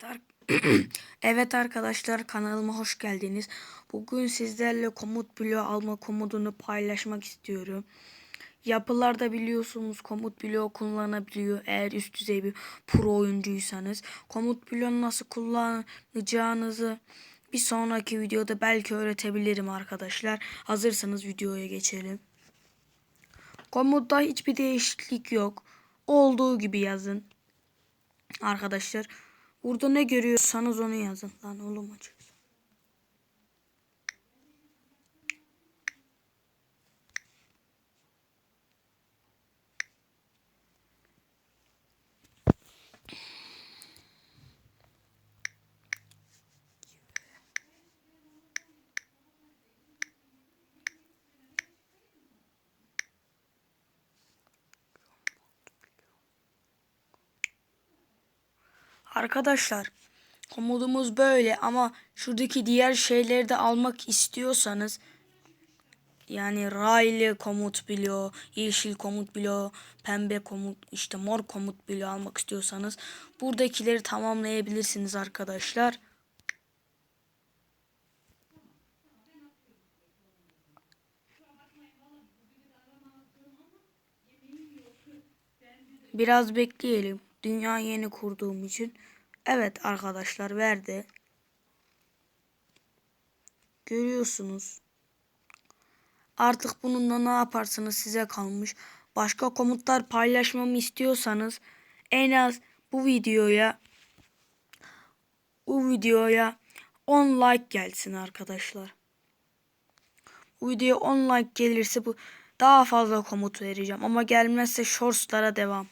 Evet arkadaşlar kanalıma hoş geldiniz. Bugün sizlerle komut bloğu alma komutunu paylaşmak istiyorum. Yapılarda biliyorsunuz komut bloğu kullanabiliyor eğer üst düzey bir pro oyuncuysanız. Komut bloğunu nasıl kullanacağınızı bir sonraki videoda belki öğretebilirim arkadaşlar. Hazırsanız videoya geçelim. Komutta hiçbir değişiklik yok. Olduğu gibi yazın. Arkadaşlar burada ne görüyorsanız onu yazın. Lan oğlum açık. Arkadaşlar komodumuz böyle ama şuradaki diğer şeyleri de almak istiyorsanız yani raylı komut bloğu, yeşil komut bloğu, pembe komut, işte mor komut bloğu almak istiyorsanız buradakileri tamamlayabilirsiniz arkadaşlar. Biraz bekleyelim. Dünya yeni kurduğum için. Evet arkadaşlar verdi. Görüyorsunuz. Artık bununla ne yaparsanız size kalmış. Başka komutlar paylaşmamı istiyorsanız en az bu videoya bu videoya 10 like gelsin arkadaşlar. Bu videoya 10 like gelirse bu daha fazla komut vereceğim ama gelmezse shortslara devam.